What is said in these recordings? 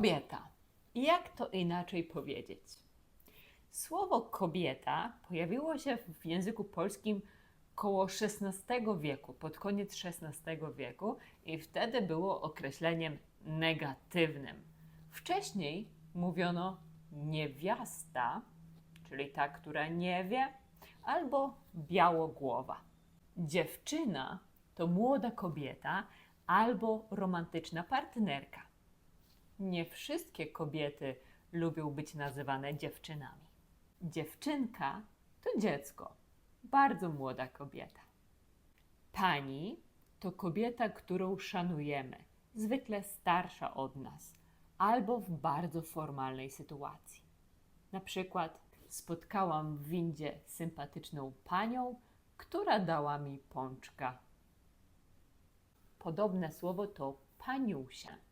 Kobieta. Jak to inaczej powiedzieć? Słowo kobieta pojawiło się w języku polskim koło XVI wieku, pod koniec XVI wieku i wtedy było określeniem negatywnym. Wcześniej mówiono niewiasta, czyli ta, która nie wie, albo białogłowa. Dziewczyna to młoda kobieta albo romantyczna partnerka. Nie wszystkie kobiety lubią być nazywane dziewczynami. Dziewczynka to dziecko, bardzo młoda kobieta. Pani to kobieta, którą szanujemy, zwykle starsza od nas, albo w bardzo formalnej sytuacji. Na przykład spotkałam w windzie sympatyczną panią, która dała mi pączka. Podobne słowo to paniusia.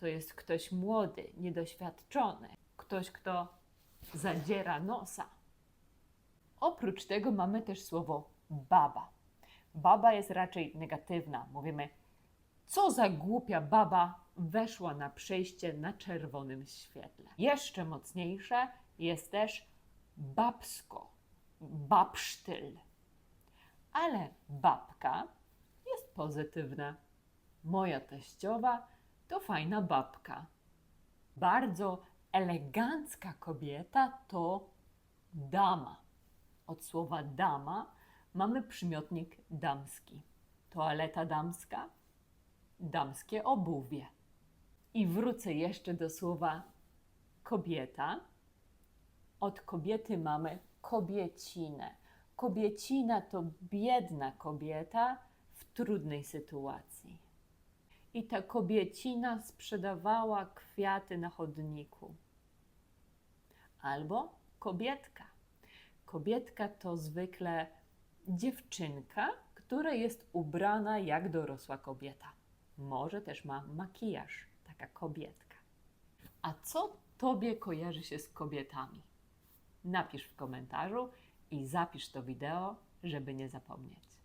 To jest ktoś młody, niedoświadczony, ktoś, kto zadziera nosa. Oprócz tego mamy też słowo baba. Baba jest raczej negatywna. Mówimy, co za głupia baba weszła na przejście na czerwonym świetle. Jeszcze mocniejsze jest też babsko, babsztyl. Ale babka jest pozytywna. Moja teściowa to fajna babka. Bardzo elegancka kobieta to dama. Od słowa dama mamy przymiotnik damski. Toaleta damska, damskie obuwie. I wrócę jeszcze do słowa kobieta. Od kobiety mamy kobiecinę. Kobiecina to biedna kobieta w trudnej sytuacji. I ta kobiecina sprzedawała kwiaty na chodniku. Albo kobietka. Kobietka to zwykle dziewczynka, która jest ubrana jak dorosła kobieta. Może też ma makijaż, taka kobietka. A co tobie kojarzy się z kobietami? Napisz w komentarzu i zapisz to wideo, żeby nie zapomnieć.